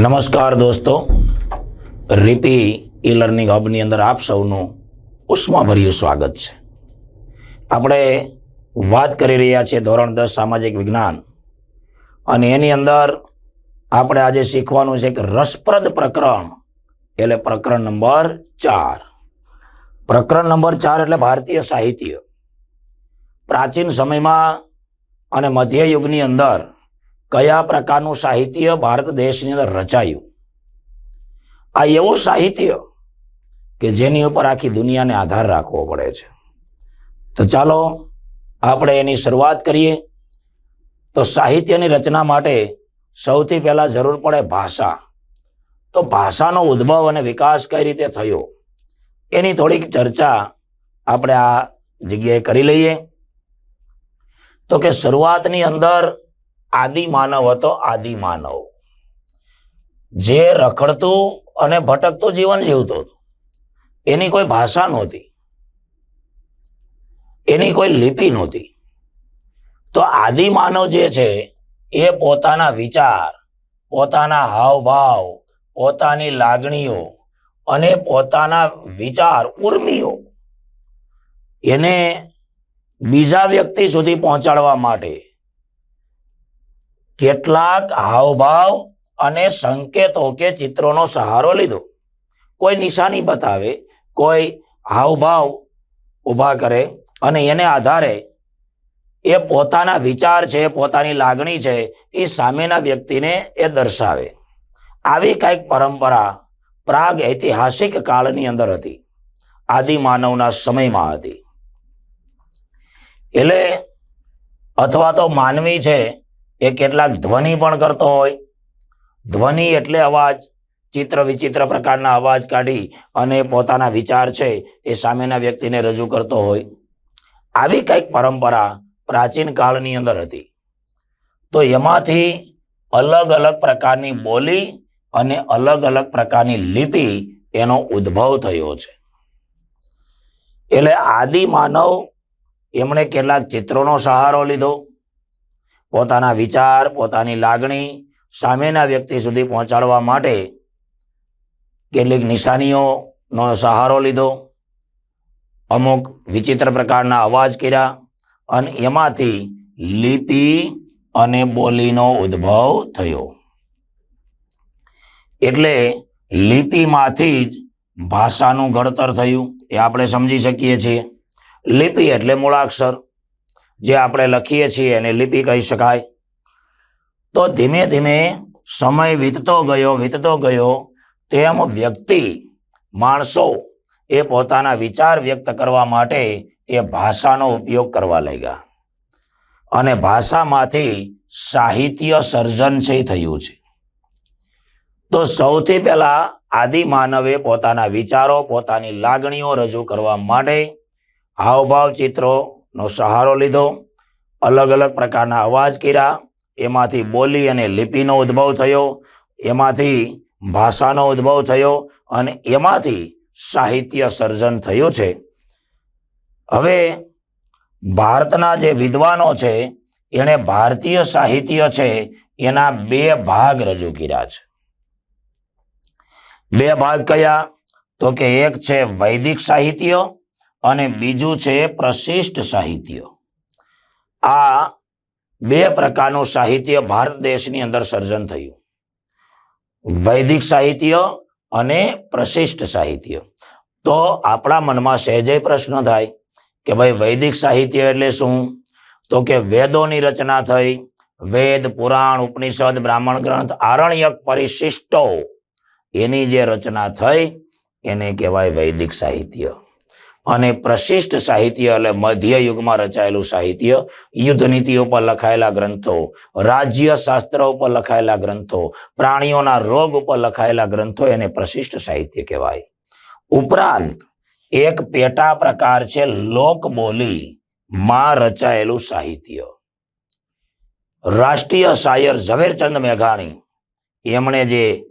નમસ્કાર દોસ્તો. રીતિ ઈ લર્નિંગ હબની અંદર આપ સૌનું ઉષ્માભર્યું સ્વાગત છે. આપણે વાત કરી રહ્યા છીએ ધોરણ દસ સામાજિક વિજ્ઞાન અને એની અંદર આપણે આજે શીખવાનું છે કે રસપ્રદ પ્રકરણ એટલે પ્રકરણ નંબર ચાર. પ્રકરણ નંબર ચાર એટલે ભારતીય સાહિત્ય. પ્રાચીન સમયમાં અને મધ્યયુગની અંદર કયા પ્રકારનું સાહિત્ય ભારત દેશની અંદર રચાયું? આ એવું સાહિત્ય કે જેની ઉપર આખી દુનિયાને આધાર રાખવો પડે છે. તો ચાલો આપણે એની શરૂઆત કરીએ. તો સાહિત્યની રચના માટે સૌથી પહેલા જરૂર પડે ભાષા. તો ભાષાનો ઉદ્ભવ અને વિકાસ કઈ રીતે થયો? એની થોડીક ચર્ચા આપણે આ જગ્યાએ કરી લઈએ. તો કે શરૂઆતની અંદર આદિ માનવ હતો આદિ માનવ જે રખડતું અને ભટકતું જીવન જીવતો હતો. એની કોઈ ભાષા નહોતી. એની કોઈ લિપિ નહોતી. તો આદિ માનવ જે છે, એ પોતાના વિચાર, પોતાના હાવભાવ, પોતાની લાગણીઓ અને પોતાના વિચાર ઉર્મિઓ એને બીજા વ્યક્તિ સુધી પહોંચાડવા માટે કેટલાક હાવભાવ અને સંકેતો કે ચિત્રોનો સહારો લીધો. કોઈ નિશાની બતાવે, કોઈ હાવભાવ ઊભા કરે અને એને આધારે એ પોતાના વિચાર છે, પોતાની લાગણી છે એ સામેના વ્યક્તિને એ દર્શાવે. આવી કંઈક પરંપરા પ્રાગ ઐતિહાસિક કાળની અંદર હતી. આદિ માનવના સમયમાં હતી. એટલે અથવા તો માનવી છે એ કેટલાક ધ્વનિ પણ કરતો હોય. ધ્વનિ એટલે અવાજ. ચિત્ર વિચિત્ર પ્રકારના અવાજ કાઢી અને પોતાના વિચાર છે એ સામેના વ્યક્તિને રજૂ કરતો હોય. આવી કંઈક પરંપરા પ્રાચીન કાળની અંદર હતી. તો એમાંથી અલગ અલગ પ્રકારની બોલી અને અલગ અલગ પ્રકારની લિપિ એનો ઉદ્ભવ થયો છે. એટલે આદિ માનવ એમણે કેટલાક ચિત્રોનો સહારો લીધો. પોતાના વિચાર, પોતાની લાગણી સામેના વ્યક્તિ સુધી પહોંચાડવા માટે કેટલીક નિશાનીઓનો સહારો લીધો. અમુક વિચિત્ર પ્રકારના અવાજ કર્યા અને એમાંથી લિપિ અને બોલીનો ઉદ્ભવ થયો. એટલે લિપિમાંથી જ ભાષાનું ઘડતર થયું, એ આપણે સમજી શકીએ છીએ. લિપિ એટલે મૂળાક્ષર. જે આપણે લખીએ છીએ એને લિપિ કહી શકાય. તો ધીમે ધીમે સમય વીતતો ગયો વીતતો ગયો, તેમ વ્યક્તિ, માણસો એ પોતાના વિચાર વ્યક્ત કરવા માટે એ ભાષાનો ઉપયોગ કરવા લાગ્યા. અને ભાષામાંથી સાહિત્ય સર્જન છે થયું છે. તો સૌથી પહેલા આદિ માનવે પોતાના વિચારો, પોતાની લાગણીઓ રજૂ કરવા માટે હાવભાવ ચિત્રોનો સહારો લીધો, અલગ અલગ પ્રકારના અવાજ કર્યા, એમાંથી બોલી અને લિપિનો ઉદ્ભવ થયો, એમાંથી ભાષાનો ઉદ્ભવ થયો અને એમાંથી સાહિત્ય સર્જન થયું છે. હવે ભારતના જે વિદ્વાનો છે, એણે ભારતીય સાહિત્ય છે, એના બે ભાગ રજૂ કર્યા છે. બે ભાગ કયા? તો કે એક છે વૈદિક સાહિત્ય અને બીજું છે પ્રશિષ્ટ સાહિત્ય. આ બે પ્રકારનું સાહિત્ય ભારત દેશની અંદર સર્જન થયું. વૈદિક સાહિત્ય અને પ્રશિષ્ટ સાહિત્ય. તો આપણા મનમાં સહેજે પ્રશ્ન થાય કે ભાઈ વૈદિક સાહિત્ય એટલે શું? તો કે વેદોની રચના થઈ. વેદ, પુરાણ, ઉપનિષદ, બ્રાહ્મણ ગ્રંથ, આરણ્યક પરિશિષ્ટો. એની જે રચના થઈ, એને કહેવાય વૈદિક સાહિત્ય. અને પ્રશિષ્ટ સાહિત્ય એટલે મધ્ય યુગમાં રચાયેલું સાહિત્ય, યુદ્ધ નીતિઓ પર લખાયેલા ગ્રંથો, રાજ્ય શાસ્ત્ર ઉપર લખાયેલા ગ્રંથો, પ્રાણીઓના રોગ ઉપર લખાયેલા ગ્રંથો એને પ્રશિષ્ટ સાહિત્ય કહેવાય. ઉપરાંત, એક પેટા પ્રકાર છે લોકબોલી માં રચાયેલું સાહિત્ય. રાષ્ટ્રીય શાયર ઝવેરચંદ મેઘાણી, એમણે જે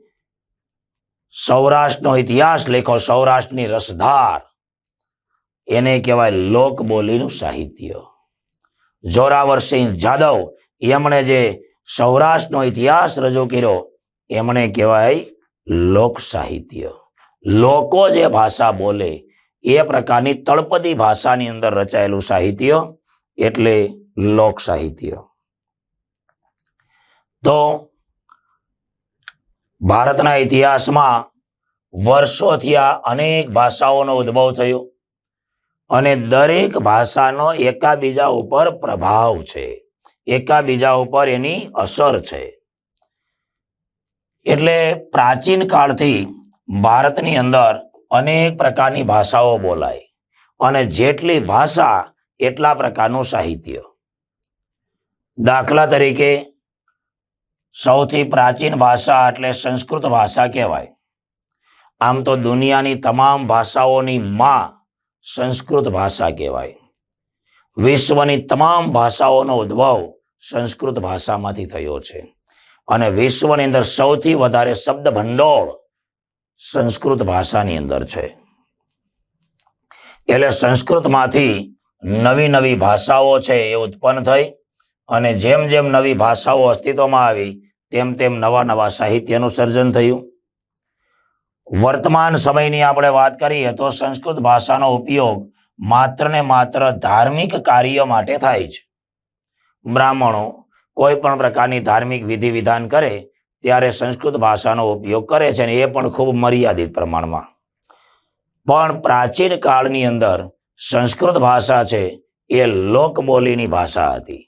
સૌરાષ્ટ્રનો ઇતિહાસ લેખો સૌરાષ્ટ્રની રસધાર એને કહેવાય લોકબોલીનું સાહિત્ય. જોરાવરસિંહ જાદવ એમણે જે સૌરાષ્ટ્રનો ઇતિહાસ રજૂ કર્યો, એમણે કહેવાય લોક સાહિત્ય. લોકો જે ભાષા બોલે એ પ્રકારની તળપદી ભાષાની અંદર રચાયેલું સાહિત્ય એટલે લોક સાહિત્ય. તો ભારતના ઇતિહાસમાં વર્ષોથી આ અનેક ભાષાઓનો ઉદ્ભવ થયો. અને દરેક ભાષાનો એકાબીજા ઉપર પ્રભાવ છે. એકાબીજા ઉપર એની અસર છે. એટલે પ્રાચીન કાળથી ભારતની અંદર અનેક પ્રકારની ભાષાઓ બોલાય અને જેટલી ભાષા એટલા પ્રકારનું સાહિત્ય. દાખલા તરીકે સૌથી પ્રાચીન ભાષા એટલે સંસ્કૃત ભાષા કહેવાય. આમ તો દુનિયાની તમામ ભાષાઓની માં સંસ્કૃત ભાષા કહેવાય. વિશ્વની તમામ ભાષાઓનો ઉદ્ભવ સંસ્કૃત ભાષામાંથી થયો છે. અને વિશ્વની અંદર સૌથી વધારે શબ્દ ભંડોળ સંસ્કૃત ભાષાની અંદર છે. એટલે સંસ્કૃતમાંથી નવી નવી ભાષાઓ છે એ ઉત્પન્ન થઈ અને જેમ જેમ નવી ભાષાઓ અસ્તિત્વમાં આવી, તેમ તેમ નવા નવા સાહિત્યનું સર્જન થયું. વર્તમાન સમયની આપણે વાત કરીએ તો સંસ્કૃત ભાષાનો ઉપયોગ માત્ર ને માત્ર ધાર્મિક કાર્ય માટે થાય છે. બ્રાહ્મણો કોઈ પણ પ્રકારની ધાર્મિક વિધિ વિધાન કરે ત્યારે સંસ્કૃત ભાષાનો ઉપયોગ કરે છે અને એ પણ ખૂબ મર્યાદિત પ્રમાણમાં. પણ પ્રાચીન કાળની અંદર સંસ્કૃત ભાષા છે એ લોકબોલીની ભાષા હતી.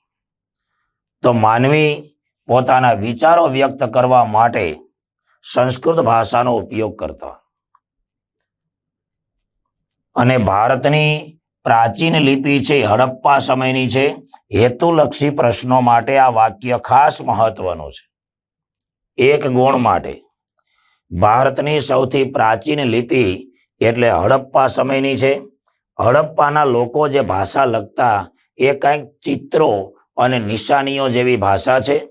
તો માનવી પોતાના વિચારો વ્યક્ત કરવા માટે સંસ્કૃત ભાષાનો ઉપયોગ કરતા. અને ભારતની પ્રાચીન લિપિ છે, હડપ્પા સમયની છે, હેતુલક્ષી પ્રશ્નો માટે આ વાક્ય ખાસ મહત્વનું છે. એક ગુણ માટે, ભારતની સૌથી પ્રાચીન લિપિ એટલે હડપ્પા સમયની છે. હડપ્પાના લોકો જે ભાષા લખતા એ કંઈક ચિત્રો અને નિશાનીઓ જેવી ભાષા છે.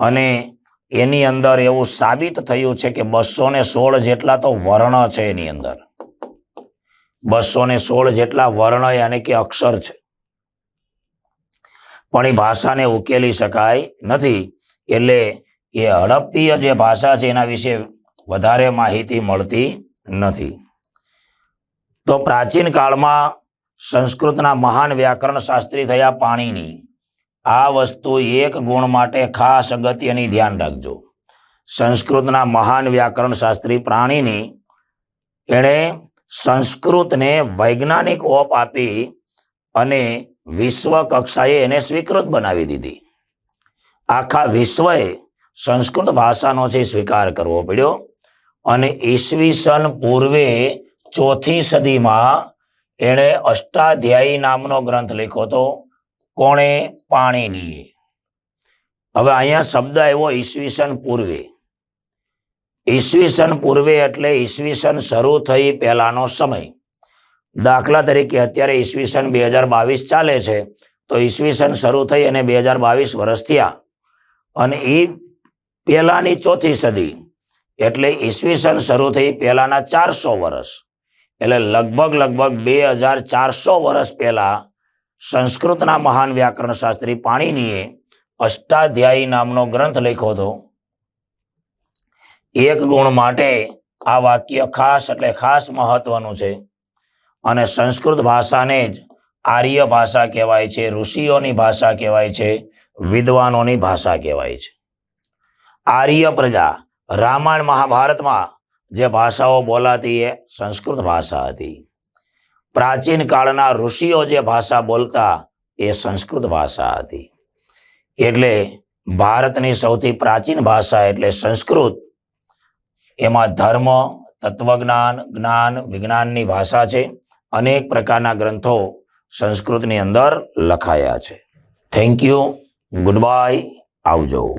અને એની અંદર એવું સાબિત થયું છે કે બસો ને સોળ જેટલા તો વર્ણ છે એની અંદર. બસો ને સોળ જેટલા વર્ણ યાની કે અક્ષર છે. પણ એ ભાષાને ઉકેલી શકાય નથી. એટલે એ હડપ્પીય જે ભાષા છે એના વિશે વધારે માહિતી મળતી નથી. તો પ્રાચીન કાળમાં સંસ્કૃતના મહાન વ્યાકરણ શાસ્ત્રી થયા પાણીની. આ વસ્તુ એક ગુણ માટે ખાસ અગત્યની ધ્યાન રાખજો. સંસ્કૃતના મહાન વ્યાકરણ શાસ્ત્રી પ્રાણીની એણે સંસ્કૃતને વૈજ્ઞાનિક ઓપ આપી અને વિશ્વ કક્ષાએ એને સ્વીકૃત બનાવી દીધી. આખા વિશ્વએ સંસ્કૃત ભાષાનો છે સ્વીકાર કરવો પડ્યો અને ઈસવીસન પૂર્વે ચોથી સદીમાં એણે અષ્ટાધ્યાયી નામનો ગ્રંથ લખ્યો હતો. કોણે પાણીનીએ હવે અહીંયા શબ્દ આવ્યો ઈસવીસન પૂર્વે. ઈસવીસન પૂર્વે એટલે ઈસવીસન શરૂ થઈ પહેલાનો સમય. દાખલા તરીકે અત્યારે ઈસવીસન બે હજાર બાવીસ ચાલે છે, તો ઈસવીસન શરૂ થઈ અને બે હજાર બાવીસ વર્ષ થયા. અને એ પહેલાની ચોથી સદી, એટલે ઈસવીસન શરૂ થઈ પહેલાના ચારસો વર્ષ એટલે લગભગ લગભગ બે હજાર ચારસો વર્ષ પહેલા સંસ્કૃતના મહાન વ્યાકરણ શાસ્ત્રી પાણીનીએ અષ્ટાધ્યાયી નામનો ગ્રંથ લખ્યો હતો. એક ગુણ માટે આ વાક્ય ખાસ એટલે ખાસ મહત્વનું છે. અને સંસ્કૃત ભાષાને જ આર્ય ભાષા કહેવાય છે, ઋષિઓની ભાષા કહેવાય છે, વિદ્વાનોની ભાષા કહેવાય છે. આર્ય પ્રજા રામાયણ મહાભારતમાં જે ભાષાઓ બોલાતી એ સંસ્કૃત ભાષા હતી. પ્રાચીન કાળના ઋષિઓ જે ભાષા બોલતા એ સંસ્કૃત ભાષા હતી. એટલે ભારતની સૌથી પ્રાચીન ભાષા એટલે સંસ્કૃત. એમાં ધર્મ, તત્વજ્ઞાન, જ્ઞાન, વિજ્ઞાનની ભાષા છે. અનેક પ્રકારના ગ્રંથો સંસ્કૃતની અંદર લખાયા છે. થેન્ક યુ ગુડ બાય આવજો.